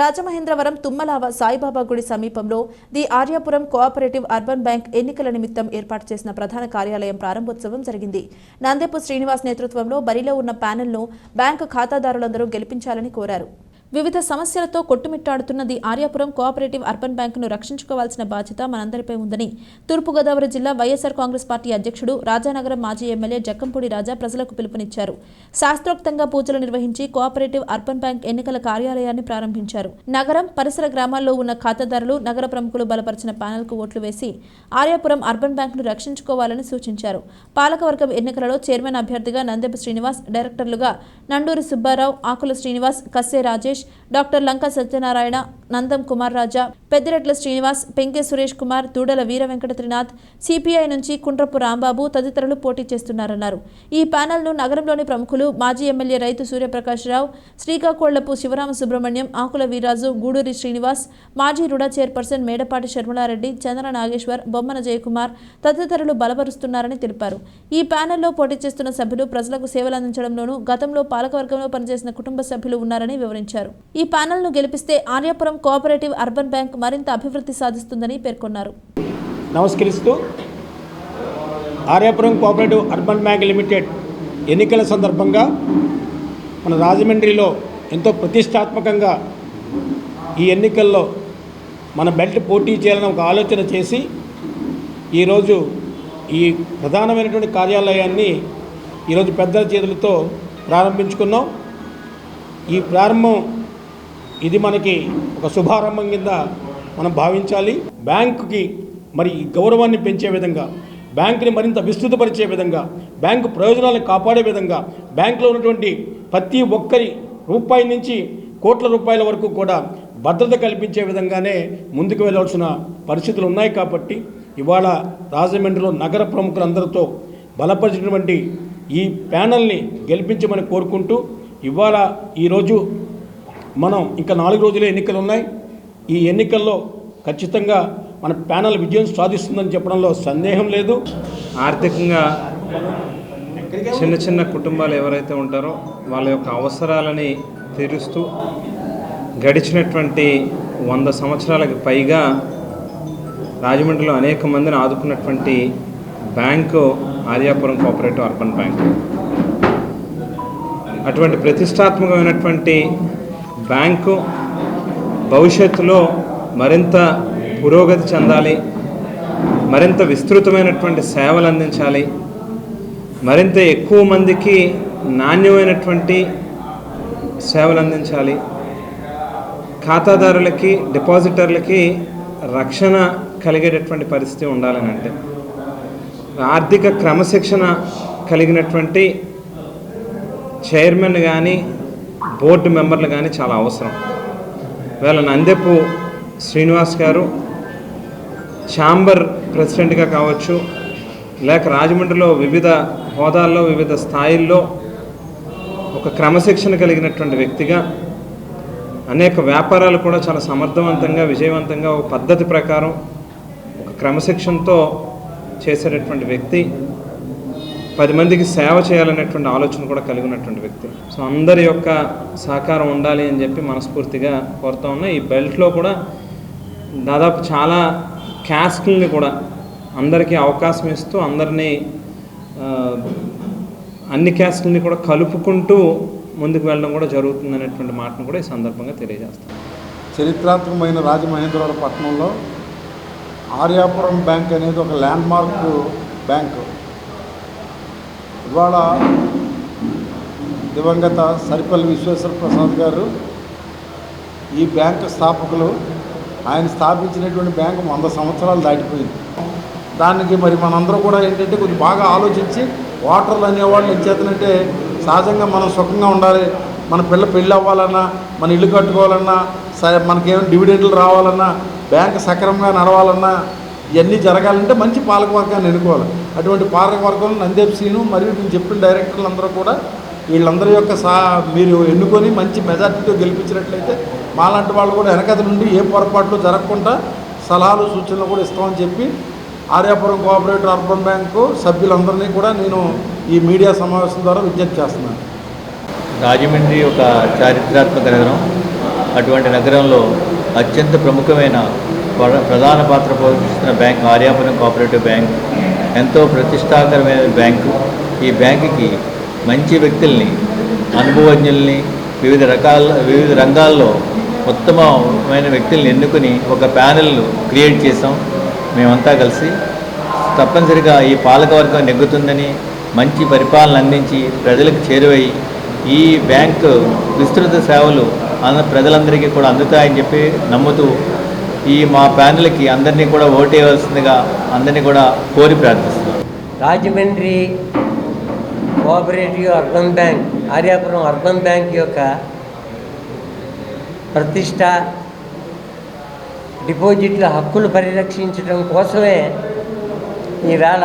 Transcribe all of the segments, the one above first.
రాజమహేంద్రవరం తుమ్మలావ సాయిబాబా గుడి సమీపంలో the Aryapuram cooperative urban bank ఎన్నికల నిమిత్తం ఏర్పాటు చేసిన ప్రధాన కార్యాలయం ప్రారంభోత్సవం జరిగింది. నందెపు శ్రీనివాస్ నేతృత్వంలో బరిలో ఉన్న ప్యానెల్ను బ్యాంకు ఖాతాదారులందరూ గెలిపించాలని కోరారు. వివిధ సమస్యలతో కొట్టుమిట్టాడుతున్నది ఆర్యాపురం కోఆపరేటివ్ అర్బన్ బ్యాంకును రక్షించుకోవాల్సిన బాధ్యత మనందరిపై ఉందని తూర్పుగోదావరి జిల్లా వైఎస్ఆర్ కాంగ్రెస్ పార్టీ అధ్యక్షుడు రాజానగరం మాజీ ఎమ్మెల్యే జక్కంపూడి రాజా ప్రజలకు పిలుపునిచ్చారు. శాస్త్రోక్తంగా పూజలు నిర్వహించి కోఆపరేటివ్ అర్బన్ బ్యాంక్ ఎన్నికల కార్యాలయాన్ని ప్రారంభించారు. నగరం పరిసర గ్రామాల్లో ఉన్న ఖాతాదారులు నగర ప్రముఖులు బలపరిచిన ప్యానెల్కు ఓట్లు వేసి ఆర్యాపురం అర్బన్ బ్యాంకును రక్షించుకోవాలని సూచించారు. పాలకవర్గం ఎన్నికలలో చైర్మన్ అభ్యర్థిగా నందెప శ్రీనివాస్ డైరెక్టర్లుగా నండూరి సుబ్బారావు ఆకుల శ్రీనివాస్ కస్సే రాజేష్ రమేష్ డాక్టర్ లంక సత్యనారాయణ నందం కుమార్ రాజా పెద్దిరెడ్ల శ్రీనివాస్ పెంకే సురేష్ కుమార్ దూడల వీర వెంకట త్రినాథ్ సిపిఐ నుంచి కుండ్రపు రాంబాబు తదితరులు పోటీ చేస్తున్నారన్నారు. ఈ ప్యానెల్ను నగరంలోని ప్రముఖులు మాజీ ఎమ్మెల్యే రైతు సూర్యప్రకాశరావు రావు శివరామ సుబ్రహ్మణ్యం ఆకుల వీరాజు గూడూరి శ్రీనివాస్ మాజీ రుడా చైర్పర్సన్ మేడపాటి శర్మలారెడ్డి చంద్ర నాగేశ్వర్ బొమ్మన జయకుమార్ తదితరులు బలపరుస్తున్నారని తెలిపారు. ఈ ప్యానెల్లో పోటీ చేస్తున్న సభ్యులు ప్రజలకు సేవలు అందించడంలోనూ గతంలో పాలకవర్గంలో పనిచేసిన కుటుంబ సభ్యులు ఉన్నారని వివరించారు. ఈ ప్యానెల్ను గెలిపిస్తే ఆర్యాపురం కోఆపరేటివ్ అర్బన్ బ్యాంక్ మరింత అభివృద్ధి సాధిస్తుందని పేర్కొన్నారు. నమస్కరిస్తూ Aryapuram cooperative urban bank limited ఎన్నికల సందర్భంగా మన రాజమండ్రిలో ఎంతో ప్రతిష్టాత్మకంగా ఈ ఎన్నికల్లో మన బెల్ట్ పోటీ చేయాలని ఒక ఆలోచన చేసి ఈరోజు ఈ ప్రధానమైనటువంటి కార్యాలయాన్ని ఈరోజు పెద్దల చేతులతో ప్రారంభించుకున్నాం. ఈ ప్రారంభం ఇది మనకి ఒక శుభారంభం కింద మనం భావించాలి. బ్యాంకుకి మరి గౌరవాన్ని పెంచే విధంగా బ్యాంకుని మరింత విస్తృతపరిచే విధంగా బ్యాంకు ప్రయోజనాలను కాపాడే విధంగా బ్యాంకులో ఉన్నటువంటి ప్రతి ఒక్కరి రూపాయి నుంచి కోట్ల రూపాయల వరకు కూడా భద్రత కల్పించే విధంగానే ముందుకు వెళ్ళవలసిన పరిస్థితులు ఉన్నాయి కాబట్టి ఇవాళ రాజమండ్రిలో నగర ప్రముఖులందరితో బలపరిచినటువంటి ఈ ప్యానల్ని గెలిపించమని కోరుకుంటూ ఇవాళ ఈరోజు మనం ఇంకా నాలుగు రోజులే ఎన్నికలు ఉన్నాయి ఈ ఎన్నికల్లో ఖచ్చితంగా మన ప్యానల్ విజయం సాధిస్తుందని చెప్పడంలో సందేహం లేదు. ఆర్థికంగా చిన్న చిన్న కుటుంబాలు ఎవరైతే ఉంటారో వాళ్ళ యొక్క అవసరాలని తీరుస్తూ గడిచినటువంటి వంద సంవత్సరాలకు పైగా రాజమండ్రిలో అనేక మందిని ఆదుకున్నటువంటి bank Aryapuram cooperative urban bank. అటువంటి ప్రతిష్టాత్మకమైనటువంటి బ్యాంకు భవిష్యత్తులో మరింత పురోగతి చెందాలి మరింత విస్తృతమైనటువంటి సేవలు అందించాలి మరింత ఎక్కువ మందికి నాణ్యమైనటువంటి సేవలు అందించాలి. ఖాతాదారులకి డిపాజిటర్లకి రక్షణ కలిగేటటువంటి పరిస్థితి ఉండాలని అంటే ఆర్థిక క్రమశిక్షణ కలిగినటువంటి చైర్మన్ కానీ బోర్డు మెంబర్లు కానీ చాలా అవసరం. వేళ నందెప్పు శ్రీనివాస్ గారు ఛాంబర్ ప్రెసిడెంట్గా కావచ్చు లేక రాజమండ్రిలో వివిధ హోదాల్లో వివిధ స్థాయిల్లో ఒక క్రమశిక్షణ కలిగినటువంటి వ్యక్తిగా అనేక వ్యాపారాలు కూడా చాలా సమర్థవంతంగా విజయవంతంగా ఒక పద్ధతి ప్రకారం ఒక క్రమశిక్షణతో చేసేటటువంటి వ్యక్తి. పది మందికి సేవ చేయాలనేటువంటి ఆలోచన కూడా కలిగి ఉన్నటువంటి వ్యక్తి. సో అందరి యొక్క సహకారం ఉండాలి అని చెప్పి మనస్ఫూర్తిగా కోరుతా ఉన్నా. ఈ బెల్ట్లో కూడా దాదాపు చాలా క్యాస్ట్ని కూడా అందరికీ అవకాశం ఇస్తూ అందరినీ అన్ని క్యాస్ట్ని కూడా కలుపుకుంటూ ముందుకు వెళ్ళడం కూడా జరుగుతుంది అనేటువంటి మాటను కూడా ఈ సందర్భంగా తెలియజేస్తాను. చరిత్రాత్మకమైన రాజమహేంద్రవరం పట్టణంలో ఆర్యాపురం బ్యాంక్ అనేది ఒక ల్యాండ్ మార్క్ బ్యాంకు. ఇవాళ దివంగత సరిపల్లి విశ్వేశ్వర ప్రసాద్ గారు ఈ బ్యాంకు స్థాపకులు ఆయన స్థాపించినటువంటి బ్యాంకు వంద సంవత్సరాలు దాటిపోయింది. దానికి మరి మనందరూ కూడా ఏంటంటే కొంచెం బాగా ఆలోచించి ఓటర్లు అనేవాళ్ళు ఏం చేతనంటే సహజంగా మనం సుఖంగా ఉండాలి. మన పిల్ల పెళ్ళి అవ్వాలన్నా మన ఇల్లు కట్టుకోవాలన్నా సరే మనకేమైనా డివిడెండ్లు రావాలన్నా బ్యాంక్ సక్రమంగా నడవాలన్నా ఇవన్నీ జరగాలంటే మంచి పాలకవర్గాన్ని ఎన్నుకోవాలి. అటువంటి పాలకవర్గం నందేప్ సీను మరియు నేను చెప్పిన డైరెక్టర్లు అందరూ కూడా వీళ్ళందరి యొక్క సా మీరు ఎన్నుకొని మంచి మెజార్టీతో గెలిపించినట్లయితే మాలాంటి వాళ్ళు కూడా వెనకత నుండి ఏ పొరపాట్లు జరగకుండా సలహాలు సూచనలు కూడా ఇస్తామని చెప్పి ఆర్యాపురం కోఆపరేటివ్ అర్బన్ బ్యాంకు సభ్యులందరినీ కూడా నేను ఈ మీడియా సమావేశం ద్వారా విజ్ఞప్తి చేస్తున్నాను. రాజమండ్రి ఒక చారిత్రాత్మక నగరం. అటువంటి నగరంలో అత్యంత ప్రముఖమైన ప్రధాన పాత్ర పోషిస్తున్న బ్యాంక్ ఆర్యాపురం కోఆపరేటివ్ బ్యాంక్ ఎంతో ప్రతిష్టాకరమైన బ్యాంకు. ఈ బ్యాంకుకి మంచి వ్యక్తుల్ని అనుభవజ్ఞుల్ని వివిధ రకాల వివిధ రంగాల్లో ఉత్తమమైన వ్యక్తుల్ని ఎన్నుకుని ఒక ప్యానెల్ను క్రియేట్ చేసాం మేమంతా కలిసి తప్పనిసరిగా ఈ పాలకవర్గం నెగ్గుతుందని మంచి పరిపాలన అందించి ప్రజలకు చేరువై ఈ బ్యాంకు విస్తృత సేవలు ప్రజలందరికీ కూడా అందుతాయని చెప్పి నమ్ముతూ ఈ మా ప్యానెల్కి అందరినీ కూడా ఓటేయవలసిందిగా అందరినీ కూడా కోరి ప్రార్థిస్తున్నాం. Rajahmundry cooperative urban bank Aryapuram urban bank యొక్క ప్రతిష్ట డిపాజిట్ల హక్కులు పరిరక్షించడం కోసమే ఈవేళ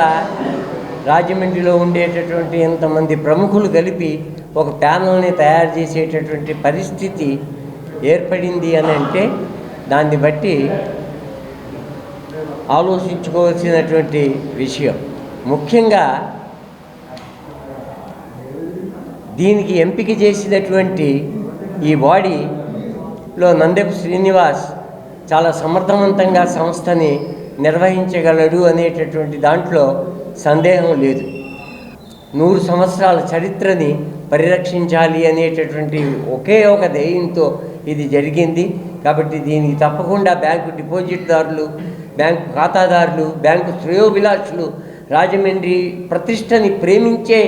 రాజమండ్రిలో ఉండేటటువంటి ఇంతమంది ప్రముఖులు కలిపి ఒక ప్యానల్ని తయారు చేసేటటువంటి పరిస్థితి ఏర్పడింది అని అంటే దాన్ని బట్టి ఆలోచించుకోవాల్సినటువంటి విషయం. ముఖ్యంగా దీనికి ఎంపిక చేసినటువంటి ఈ బాడీలో నందెపు శ్రీనివాస్ చాలా సమర్థవంతంగా సంస్థని నిర్వహించగలడు అనేటటువంటి దాంట్లో సందేహం లేదు. నూరు సంవత్సరాల చరిత్రని పరిరక్షించాలి అనేటటువంటి ఒకే ఒక ధ్యేయంతో ఇది జరిగింది. కాబట్టి దీనికి తప్పకుండా బ్యాంకు డిపాజిట్దారులు బ్యాంకు ఖాతాదారులు బ్యాంకు శ్రేయోభిలాషులు రాజమండ్రి ప్రతిష్టని ప్రేమించే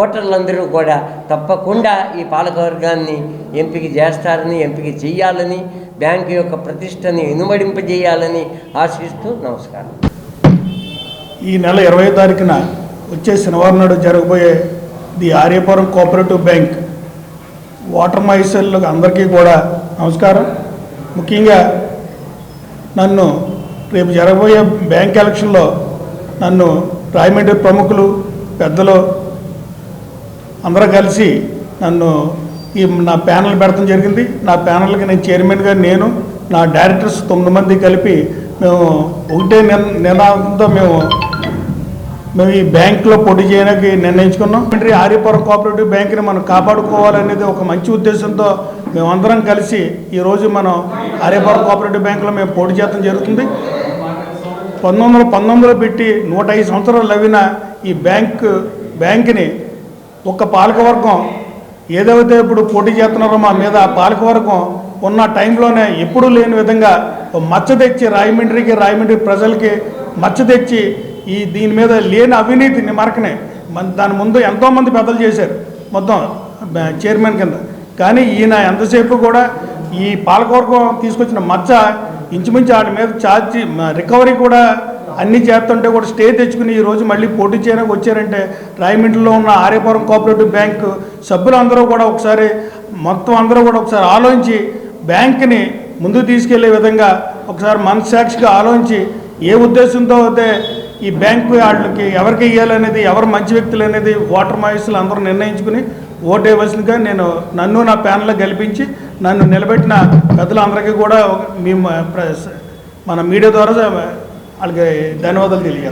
ఓటర్లందరూ కూడా తప్పకుండా ఈ పాలకవర్గాన్ని ఎంపిక చేస్తారని ఎంపిక చేయాలని బ్యాంకు యొక్క ప్రతిష్టని ఇనుమడింపజేయాలని ఆశిస్తూ నమస్కారం. ఈ నెల ఇరవై తారీఖున వచ్చే శనివారం నాడు జరగబోయే the Aryapuram cooperative bank voter మైసర్లకు అందరికీ కూడా నమస్కారం. ముఖ్యంగా నన్ను రేపు జరగబోయే బ్యాంక్ ఎలక్షన్లో నన్ను రాయమండ్రి ప్రముఖులు పెద్దలు అందరూ కలిసి నన్ను ఈ నా ప్యానల్ పెడతాం జరిగింది. నా ప్యానల్కి నేను చైర్మన్గా నేను నా డైరెక్టర్స్ తొమ్మిది మంది కలిపి మేము ఒకటే నినాదంతో మేము మేము ఈ బ్యాంకులో పోటీ చేయడానికి నిర్ణయించుకున్నాం. ఆర్యపురం కోఆపరేటివ్ బ్యాంక్ని మనం కాపాడుకోవాలనేది ఒక మంచి ఉద్దేశంతో మేమందరం కలిసి ఈరోజు మనం ఆర్యపురం కోఆపరేటివ్ బ్యాంకులో మేము పోటీ చేయడం జరుగుతుంది. పంతొమ్మిది వందల పంతొమ్మిదిలో పెట్టి నూట ఐదు సంవత్సరాలు లవిన ఈ బ్యాంక్ బ్యాంక్ని ఒక పాలకవర్గం ఏదైతే ఇప్పుడు పోటీ చేస్తున్నారో మా మీద పాలకవర్గం ఉన్న టైంలోనే ఎప్పుడూ లేని విధంగా మచ్చ తెచ్చి రాయమండ్రికి రాయమండ్రి ప్రజలకి మచ్చ తెచ్చి ఈ దీని మీద లేని అవినీతిని మరకనే మన దాని ముందు ఎంతోమంది పెద్దలు చేశారు. మొత్తం చైర్మన్ కింద. కానీ ఈయన ఎంతసేపు కూడా ఈ పాలకవర్గం తీసుకొచ్చిన మచ్చ ఇంచుమించు వాటి మీద ఛార్జీ రికవరీ కూడా అన్ని చేస్తుంటే కూడా స్టే తెచ్చుకుని ఈ రోజు మళ్ళీ పోటీ చేయడానికి వచ్చారంటే రాయమండ్రిలో ఉన్న ఆర్యపురం కోఆపరేటివ్ బ్యాంక్ సభ్యులందరూ కూడా ఒకసారి మొత్తం అందరూ కూడా ఒకసారి ఆలోచించి బ్యాంక్ని ముందుకు తీసుకెళ్ళే విధంగా ఒకసారి మనస్సాక్షిగా ఆలోచించి ఏ ఉద్దేశంతో అయితే ఈ బ్యాంకు వాళ్ళకి ఎవరికి ఇవ్వాలనేది ఎవరు మంచి వ్యక్తులు అనేది ఓటర్ మహేసులు అందరూ నిర్ణయించుకుని ఓటు నేను నన్ను నా ప్యానల్ గెలిపించి నన్ను నిలబెట్టిన పెద్దలందరికీ కూడా మీ ప్ర- మన మీడియా ద్వారా వాళ్ళకి ధన్యవాదాలు తెలియజేస్తాను.